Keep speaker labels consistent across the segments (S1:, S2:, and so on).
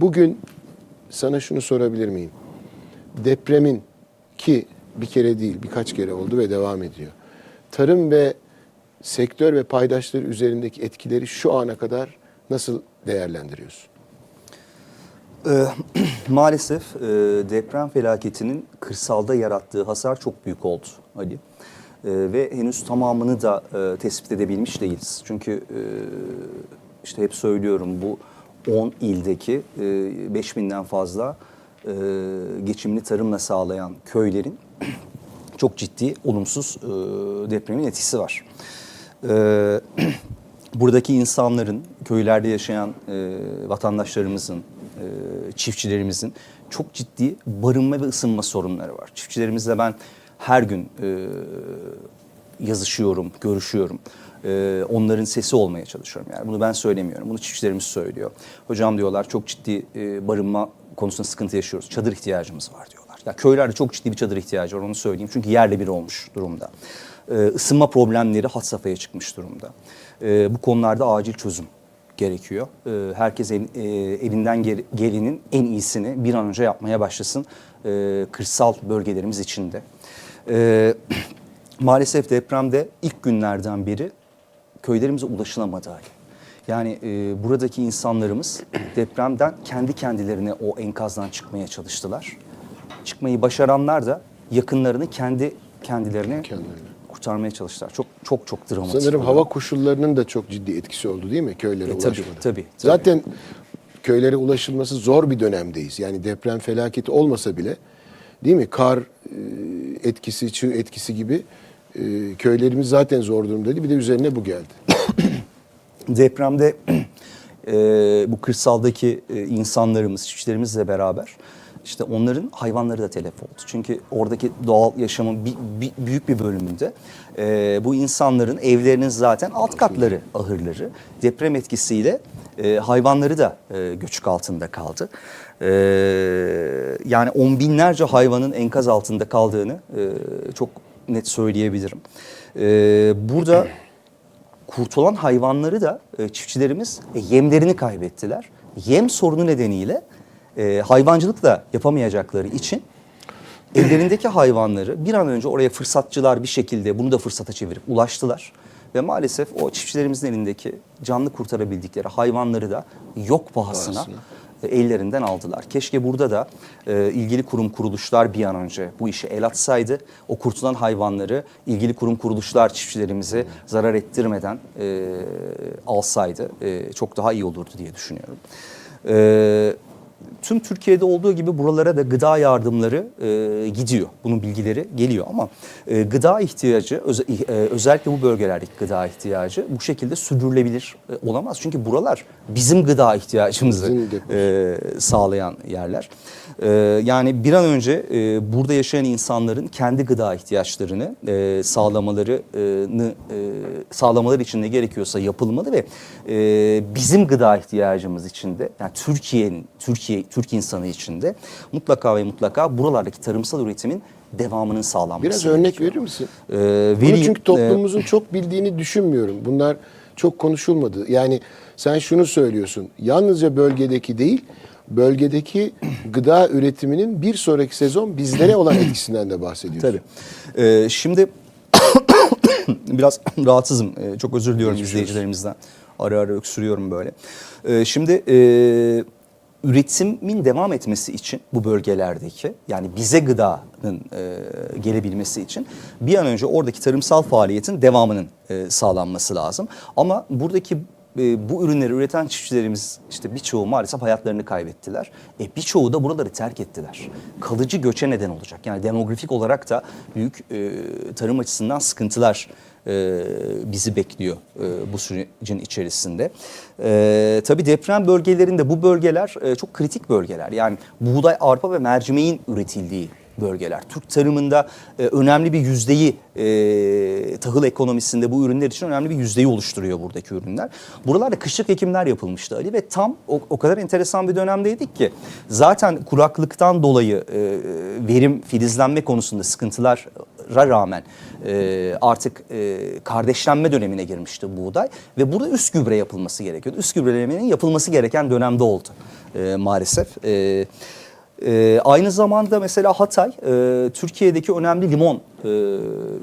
S1: Bugün sana şunu sorabilir miyim? Depremin ki bir kere değil birkaç kere oldu ve devam ediyor. Tarım ve sektör ve paydaşları üzerindeki etkileri şu ana kadar nasıl değerlendiriyorsun?
S2: Ee, maalesef e, deprem felaketinin kırsalda yarattığı hasar çok büyük oldu Ali. Ee, ve henüz tamamını da e, tespit edebilmiş değiliz. Çünkü e, işte hep söylüyorum bu 10 ildeki e, 5000'den fazla e, geçimini tarımla sağlayan köylerin çok ciddi olumsuz e, depremin etkisi var. Ee, buradaki insanların, köylerde yaşayan e, vatandaşlarımızın, e, çiftçilerimizin çok ciddi barınma ve ısınma sorunları var. Çiftçilerimizle ben her gün e, yazışıyorum, görüşüyorum. E, onların sesi olmaya çalışıyorum. Yani bunu ben söylemiyorum. Bunu çiftçilerimiz söylüyor. Hocam diyorlar çok ciddi e, barınma konusunda sıkıntı yaşıyoruz. Çadır ihtiyacımız var diyorlar. Ya köylerde çok ciddi bir çadır ihtiyacı var onu söyleyeyim. Çünkü yerle bir olmuş durumda. E, ısınma problemleri had safhaya çıkmış durumda. E, bu konularda acil çözüm gerekiyor. E, herkes el- e, elinden gel- gelenin en iyisini bir an önce yapmaya başlasın. E, kırsal bölgelerimiz içinde. E, maalesef depremde ilk günlerden beri köylerimize ulaşılamadı hali. Yani e, buradaki insanlarımız depremden kendi kendilerine o enkazdan çıkmaya çalıştılar. Çıkmayı başaranlar da yakınlarını kendi kendilerine
S1: Kendilerine.
S2: kurtarmaya çalıştılar. Çok çok çok dramatik.
S1: Sanırım
S2: bir
S1: hava koşullarının da çok ciddi etkisi oldu değil mi köylere
S2: E, tabii,
S1: ulaşmada?
S2: tabii, tabii.
S1: Zaten köylere ulaşılması zor bir dönemdeyiz. Yani deprem felaketi olmasa bile değil mi? Kar e, etkisi, çığ etkisi gibi e, köylerimiz zaten zor durumdaydı. Bir de üzerine bu geldi.
S2: depremde e, bu kırsaldaki e, insanlarımız, çiftçilerimizle beraber işte onların hayvanları da telef oldu. Çünkü oradaki doğal yaşamın bir, bir- büyük bir bölümünde e, bu insanların evlerinin zaten alt katları, ahırları deprem etkisiyle e, hayvanları da e, göçük altında kaldı. E, yani on binlerce hayvanın enkaz altında kaldığını e, çok net söyleyebilirim. E, burada kurtulan hayvanları da e, çiftçilerimiz e, yemlerini kaybettiler. Yem sorunu nedeniyle e, hayvancılık da yapamayacakları için ellerindeki hayvanları bir an önce oraya fırsatçılar bir şekilde bunu da fırsata çevirip ulaştılar. Ve maalesef o çiftçilerimizin elindeki canlı kurtarabildikleri hayvanları da yok pahasına
S1: Pahasına.
S2: Ellerinden aldılar. Keşke burada da e, ilgili kurum kuruluşlar bir an önce bu işe el atsaydı. O kurtulan hayvanları ilgili kurum kuruluşlar çiftçilerimize zarar ettirmeden e, alsaydı e, çok daha iyi olurdu diye düşünüyorum. E, tüm Türkiye'de olduğu gibi buralara da gıda yardımları e, gidiyor. Bunun bilgileri geliyor ama e, gıda ihtiyacı öze- e, özellikle bu bölgelerdeki gıda ihtiyacı bu şekilde sürdürülebilir e, olamaz. Çünkü buralar bizim gıda ihtiyacımızı e, sağlayan yerler. E, yani bir an önce e, burada yaşayan insanların kendi gıda ihtiyaçlarını e, sağlamalarını e, sağlamaları için ne gerekiyorsa yapılmalı ve e, bizim gıda ihtiyacımız için de yani Türkiye'nin Türkiye Türk insanı için de mutlaka ve mutlaka buralardaki tarımsal üretimin devamının sağlanması.
S1: Biraz örnek
S2: gerekiyor.
S1: verir misin?
S2: Ee,
S1: Bunu
S2: vereyim.
S1: çünkü toplumumuzun çok bildiğini düşünmüyorum. Bunlar çok konuşulmadı. Yani sen şunu söylüyorsun. Yalnızca bölgedeki değil, bölgedeki gıda üretiminin bir sonraki sezon bizlere olan etkisinden de bahsediyorsun.
S2: Tabii. Ee, şimdi biraz rahatsızım. Ee, çok özür diliyorum izleyicilerimizden. Ara ara öksürüyorum böyle. Ee, şimdi e, üretimin devam etmesi için bu bölgelerdeki yani bize gıdanın e, gelebilmesi için bir an önce oradaki tarımsal faaliyetin devamının e, sağlanması lazım. Ama buradaki e, bu ürünleri üreten çiftçilerimiz işte birçoğu maalesef hayatlarını kaybettiler. E, birçoğu da buraları terk ettiler. Kalıcı göçe neden olacak. Yani demografik olarak da büyük e, tarım açısından sıkıntılar e, bizi bekliyor e, bu sürecin içerisinde. E, tabii deprem bölgelerinde bu bölgeler e, çok kritik bölgeler. Yani buğday, arpa ve mercimeğin üretildiği bölgeler. Türk tarımında e, önemli bir yüzdeyi e, tahıl ekonomisinde bu ürünler için önemli bir yüzdeyi oluşturuyor buradaki ürünler. Buralarda kışlık ekimler yapılmıştı Ali ve tam o, o kadar enteresan bir dönemdeydik ki zaten kuraklıktan dolayı e, verim, filizlenme konusunda sıkıntılara rağmen e, artık e, kardeşlenme dönemine girmişti buğday ve burada üst gübre yapılması gerekiyordu. Üst gübrelemenin yapılması gereken dönemde oldu. e, maalesef. E, e, aynı zamanda mesela Hatay e, Türkiye'deki önemli limon e,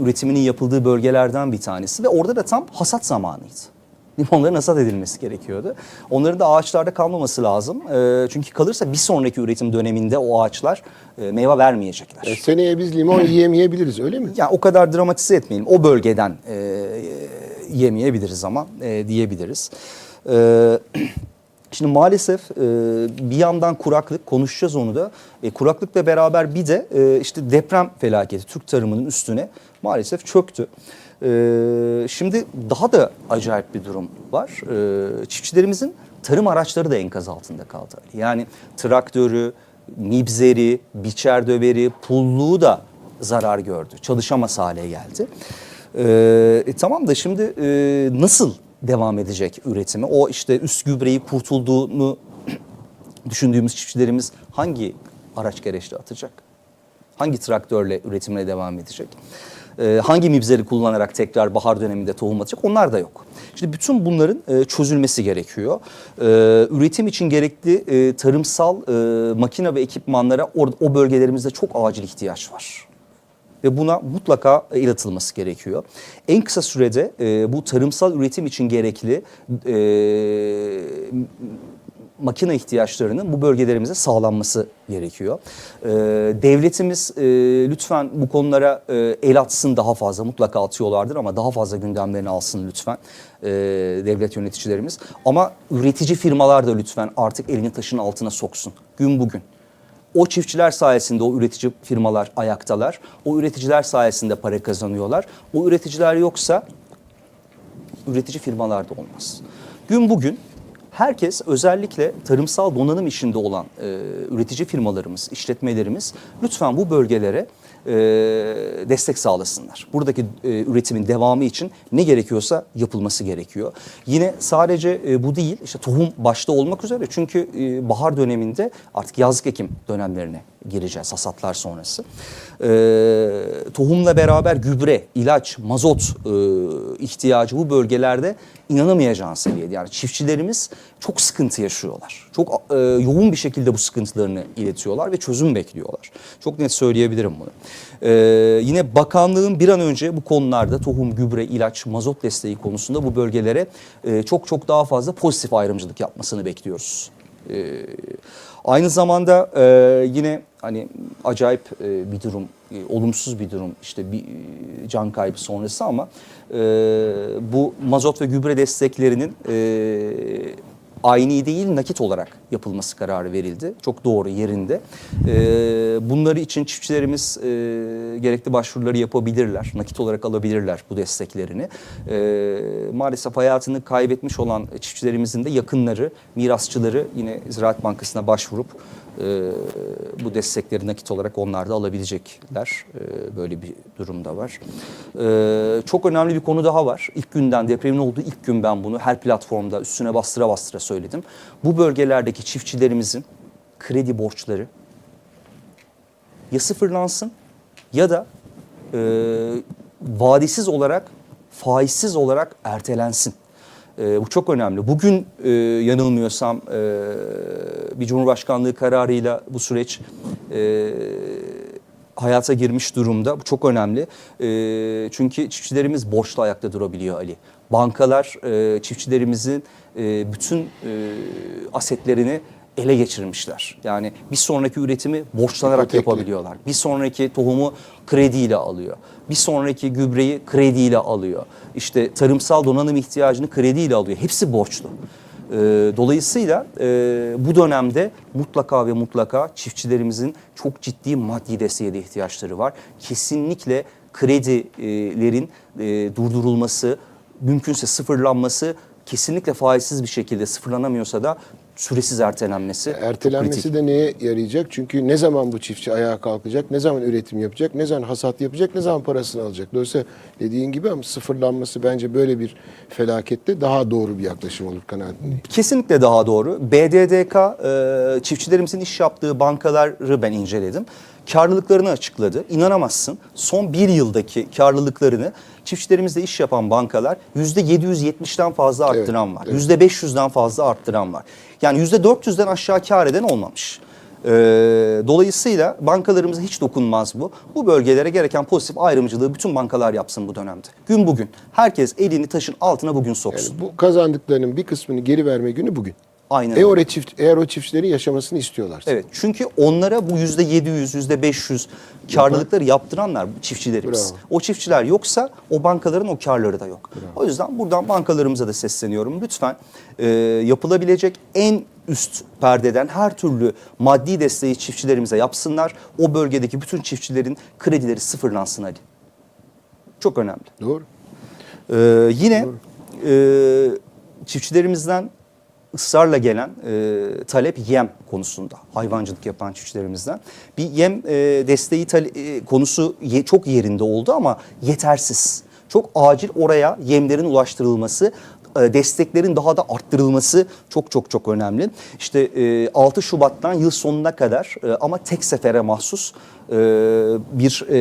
S2: üretiminin yapıldığı bölgelerden bir tanesi ve orada da tam hasat zamanıydı. Limonların hasat edilmesi gerekiyordu. Onların da ağaçlarda kalmaması lazım. E, çünkü kalırsa bir sonraki üretim döneminde o ağaçlar e, meyve vermeyecekler.
S1: E, seneye biz limon yiyemeyebiliriz öyle mi?
S2: Yani o kadar dramatize etmeyelim. O bölgeden e, yemeyebiliriz ama e, diyebiliriz. E, şimdi maalesef e, bir yandan kuraklık konuşacağız onu da. E, kuraklıkla beraber bir de e, işte deprem felaketi Türk tarımının üstüne maalesef çöktü. E, şimdi daha da acayip bir durum var. E, çiftçilerimizin tarım araçları da enkaz altında kaldı. Yani traktörü, mibzeri, biçer döveri, pulluğu da zarar gördü. Çalışamaz hale geldi. Ee, e, tamam da şimdi e, nasıl devam edecek üretimi? O işte üst gübreyi kurtulduğunu düşündüğümüz çiftçilerimiz hangi araç gereçle atacak? Hangi traktörle üretimine devam edecek? Ee, hangi mibzeri kullanarak tekrar bahar döneminde tohum atacak? Onlar da yok. Şimdi bütün bunların e, çözülmesi gerekiyor. Ee, üretim için gerekli e, tarımsal e, makine ve ekipmanlara o bölgelerimizde çok acil ihtiyaç var ve buna mutlaka el atılması gerekiyor. En kısa sürede e, bu tarımsal üretim için gerekli e, makine ihtiyaçlarının bu bölgelerimize sağlanması gerekiyor. E, devletimiz e, lütfen bu konulara e, el atsın daha fazla mutlaka atıyorlardır ama daha fazla gündemlerini alsın lütfen e, devlet yöneticilerimiz. Ama üretici firmalar da lütfen artık elini taşın altına soksun gün bugün. O çiftçiler sayesinde o üretici firmalar ayaktalar. O üreticiler sayesinde para kazanıyorlar. O üreticiler yoksa üretici firmalar da olmaz. Gün bugün herkes özellikle tarımsal donanım işinde olan e, üretici firmalarımız, işletmelerimiz lütfen bu bölgelere e, destek sağlasınlar. Buradaki e, üretimin devamı için ne gerekiyorsa yapılması gerekiyor. Yine sadece e, bu değil, işte tohum başta olmak üzere çünkü e, bahar döneminde artık yazlık ekim dönemlerine gireceğiz hasatlar sonrası. E, tohumla beraber gübre, ilaç, mazot e, ihtiyacı bu bölgelerde inanamayacağın seviyede. Yani çiftçilerimiz çok sıkıntı yaşıyorlar. Çok e, yoğun bir şekilde bu sıkıntılarını iletiyorlar ve çözüm bekliyorlar. Çok net söyleyebilirim bunu. E, yine bakanlığın bir an önce bu konularda tohum, gübre, ilaç, mazot desteği konusunda bu bölgelere e, çok çok daha fazla pozitif ayrımcılık yapmasını bekliyoruz. E, aynı zamanda e, yine hani acayip e, bir durum, e, olumsuz bir durum işte bir e, can kaybı sonrası ama e, bu mazot ve gübre desteklerinin e, aynı değil nakit olarak yapılması kararı verildi. Çok doğru yerinde. E, bunları için çiftçilerimiz e, gerekli başvuruları yapabilirler. Nakit olarak alabilirler bu desteklerini. E, maalesef hayatını kaybetmiş olan çiftçilerimizin de yakınları, mirasçıları yine Ziraat Bankası'na başvurup e, bu destekleri nakit olarak onlar da alabilecekler. E, böyle bir durumda var. E, çok önemli bir konu daha var. İlk günden depremin olduğu ilk gün ben bunu her platformda üstüne bastıra bastıra söyledim. Bu bölgelerdeki çiftçilerimizin kredi borçları ya sıfırlansın ya da e, vadesiz olarak faizsiz olarak ertelensin. E, bu çok önemli. Bugün e, yanılmıyorsam e, bir Cumhurbaşkanlığı kararıyla bu süreç e, hayata girmiş durumda. Bu çok önemli. E, çünkü çiftçilerimiz borçlu ayakta durabiliyor Ali. Bankalar e, çiftçilerimizin e, bütün e, asetlerini ele geçirmişler. Yani bir sonraki üretimi borçlanarak
S1: İpotekli.
S2: yapabiliyorlar. Bir sonraki tohumu krediyle alıyor. Bir sonraki gübreyi krediyle alıyor. İşte tarımsal donanım ihtiyacını krediyle alıyor. Hepsi borçlu. Ee, dolayısıyla e, bu dönemde mutlaka ve mutlaka çiftçilerimizin çok ciddi maddi desteğe de ihtiyaçları var. Kesinlikle kredilerin e, durdurulması, mümkünse sıfırlanması, kesinlikle faizsiz bir şekilde sıfırlanamıyorsa da süresiz ertelenmesi.
S1: Ertelenmesi de neye yarayacak? Çünkü ne zaman bu çiftçi ayağa kalkacak, ne zaman üretim yapacak, ne zaman hasat yapacak, ne zaman parasını alacak. Dolayısıyla dediğin gibi ama sıfırlanması bence böyle bir felakette daha doğru bir yaklaşım olur kanaatindeyim.
S2: Kesinlikle daha doğru. BDDK e, çiftçilerimizin iş yaptığı bankaları ben inceledim. Karlılıklarını açıkladı. İnanamazsın son bir yıldaki karlılıklarını çiftçilerimizle iş yapan bankalar %770'den fazla
S1: Evet,
S2: arttıran var.
S1: evet.
S2: %500'den fazla arttıran var. Yani %400'den aşağı kar eden olmamış. Ee, dolayısıyla bankalarımıza hiç dokunmaz bu. Bu bölgelere gereken pozitif ayrımcılığı bütün bankalar yapsın bu dönemde. Gün bugün. Herkes elini taşın altına bugün soksun.
S1: Bu kazandıklarının bir kısmını geri verme günü bugün.
S2: Aynen
S1: Eğer
S2: öyle.
S1: o, çift, eğer o çiftçilerin yaşamasını istiyorlarsa.
S2: Evet çünkü onlara bu yüzde 700, yüzde 500 karlılıkları yaptıranlar bu çiftçilerimiz.
S1: Bravo.
S2: O çiftçiler yoksa o bankaların o karları da yok. O yüzden buradan bankalarımıza da sesleniyorum. Lütfen e, yapılabilecek en üst perdeden her türlü maddi desteği çiftçilerimize yapsınlar. O bölgedeki bütün çiftçilerin kredileri sıfırlansın Ali. Çok önemli.
S1: Doğru.
S2: Ee, yine e, çiftçilerimizden ısrarla gelen e, talep yem konusunda hayvancılık yapan çiftçilerimizden bir yem e, desteği e, konusu ye- çok yerinde oldu ama yetersiz. Çok acil oraya yemlerin ulaştırılması e, desteklerin daha da arttırılması çok çok çok önemli. İşte e, 6 Şubat'tan yıl sonuna kadar e, ama tek sefere mahsus e, bir e,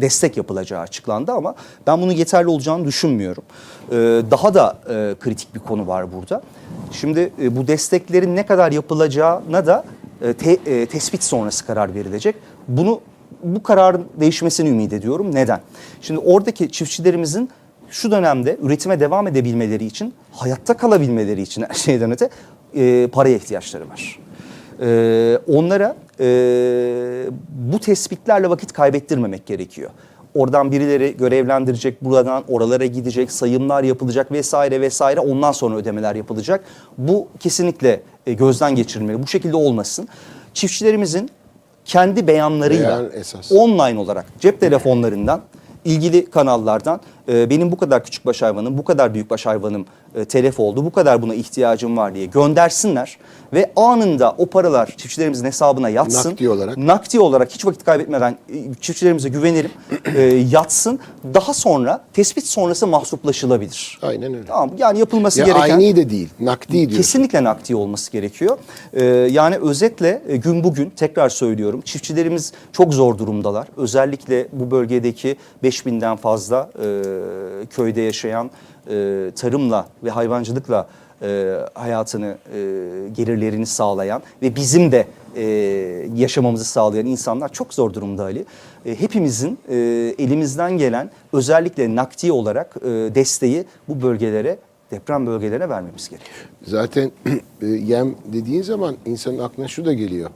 S2: destek yapılacağı açıklandı ama ben bunun yeterli olacağını düşünmüyorum. Ee, daha da e, kritik bir konu var burada. Şimdi e, bu desteklerin ne kadar yapılacağına da e, te- tespit sonrası karar verilecek. Bunu bu kararın değişmesini ümit ediyorum. Neden? Şimdi oradaki çiftçilerimizin şu dönemde üretime devam edebilmeleri için, hayatta kalabilmeleri için her şeyden öte e, paraya ihtiyaçları var. Ee, onlara e, bu tespitlerle vakit kaybettirmemek gerekiyor. Oradan birileri görevlendirecek, buradan oralara gidecek, sayımlar yapılacak vesaire vesaire. Ondan sonra ödemeler yapılacak. Bu kesinlikle e, gözden geçirilmeli. Bu şekilde olmasın. Çiftçilerimizin kendi beyanlarıyla
S1: Beyan esas.
S2: online olarak cep telefonlarından ilgili kanallardan e, benim bu kadar küçük baş hayvanım, bu kadar büyük baş hayvanım e, telef oldu, bu kadar buna ihtiyacım var diye göndersinler ve anında o paralar çiftçilerimizin hesabına yatsın.
S1: Nakdi olarak.
S2: Nakdi olarak hiç vakit kaybetmeden e, çiftçilerimize güvenelim, e, yatsın. Daha sonra tespit sonrası mahsuplaşılabilir.
S1: Aynen öyle.
S2: Tamam yani yapılması
S1: Ya
S2: gereken...
S1: aynı de değil, nakdi diyorsun.
S2: Kesinlikle nakdi olması gerekiyor. Ee, yani özetle e, gün bugün tekrar söylüyorum çiftçilerimiz çok zor durumdalar. Özellikle bu bölgedeki 5000'den fazla e, köyde yaşayan e, tarımla ve hayvancılıkla e, hayatını, e, gelirlerini sağlayan ve bizim de e, yaşamamızı sağlayan insanlar çok zor durumda Ali. E, hepimizin e, elimizden gelen özellikle nakdi olarak e, desteği bu bölgelere deprem bölgelerine vermemiz gerekiyor.
S1: Zaten e, yem dediğin zaman insanın aklına şu da geliyor.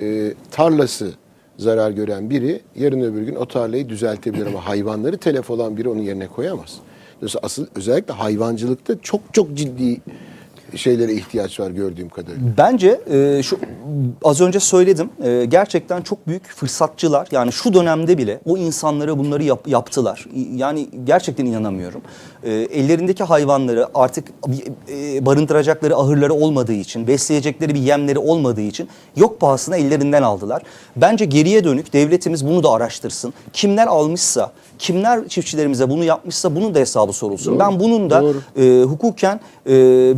S1: E, tarlası zarar gören biri yarın öbür gün o tarlayı düzeltebilir ama hayvanları telef olan biri onun yerine koyamaz. Dolayısıyla asıl özellikle hayvancılıkta çok çok ciddi şeylere ihtiyaç var gördüğüm kadarıyla.
S2: Bence e, şu az önce söyledim e, gerçekten çok büyük fırsatçılar yani şu dönemde bile o insanlara bunları yap- yaptılar. Yani gerçekten inanamıyorum. E, ellerindeki hayvanları artık e, barındıracakları ahırları olmadığı için, besleyecekleri bir yemleri olmadığı için yok pahasına ellerinden aldılar. Bence geriye dönük devletimiz bunu da araştırsın. Kimler almışsa, kimler çiftçilerimize bunu yapmışsa bunun da hesabı sorulsun.
S1: Doğru,
S2: Ben bunun da
S1: doğru.
S2: e, hukuken e,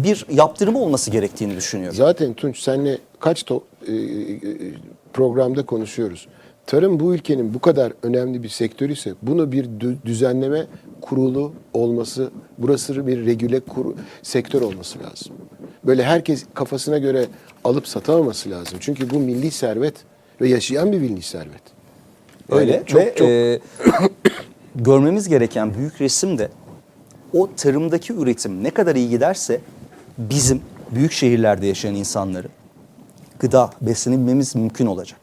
S2: bir yaptırımı olması gerektiğini düşünüyorum.
S1: Zaten Tunç senle kaç to- e, e, programda konuşuyoruz. Tarım bu ülkenin bu kadar önemli bir sektörü ise bunu bir dü- düzenleme kurulu olması, burası bir regüle kuru, sektör olması lazım. Böyle herkes kafasına göre alıp satamaması lazım. Çünkü bu milli servet ve yaşayan bir milli servet. Yani
S2: Öyle
S1: çok
S2: ve
S1: çok
S2: e, görmemiz gereken büyük resim de o tarımdaki üretim ne kadar iyi giderse bizim büyük şehirlerde yaşayan insanları gıda beslenebilmemiz mümkün olacak.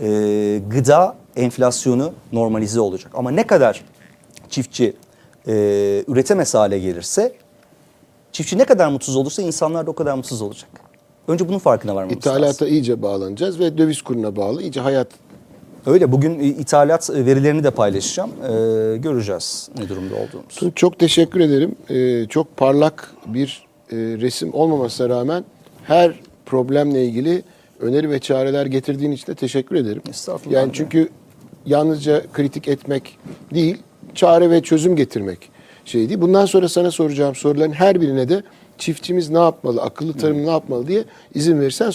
S2: E, gıda enflasyonu normalize olacak. Ama ne kadar çiftçi e, üretemez hale gelirse çiftçi ne kadar mutsuz olursa insanlar da o kadar mutsuz olacak. Önce bunun farkına varmamız lazım.
S1: ithalata iyice bağlanacağız ve döviz kuruna bağlı iyice hayat
S2: Öyle bugün ithalat verilerini de paylaşacağım. Ee, göreceğiz ne durumda olduğumuzu.
S1: Tunç, Çok teşekkür ederim. Ee, çok parlak bir resim olmamasına rağmen her problemle ilgili öneri ve çareler getirdiğin için de teşekkür ederim.
S2: Estağfurullah.
S1: Yani çünkü yalnızca kritik etmek değil, çare ve çözüm getirmek şey değil. Bundan sonra sana soracağım soruların her birine de çiftçimiz ne yapmalı, akıllı tarım ne yapmalı diye izin verirsen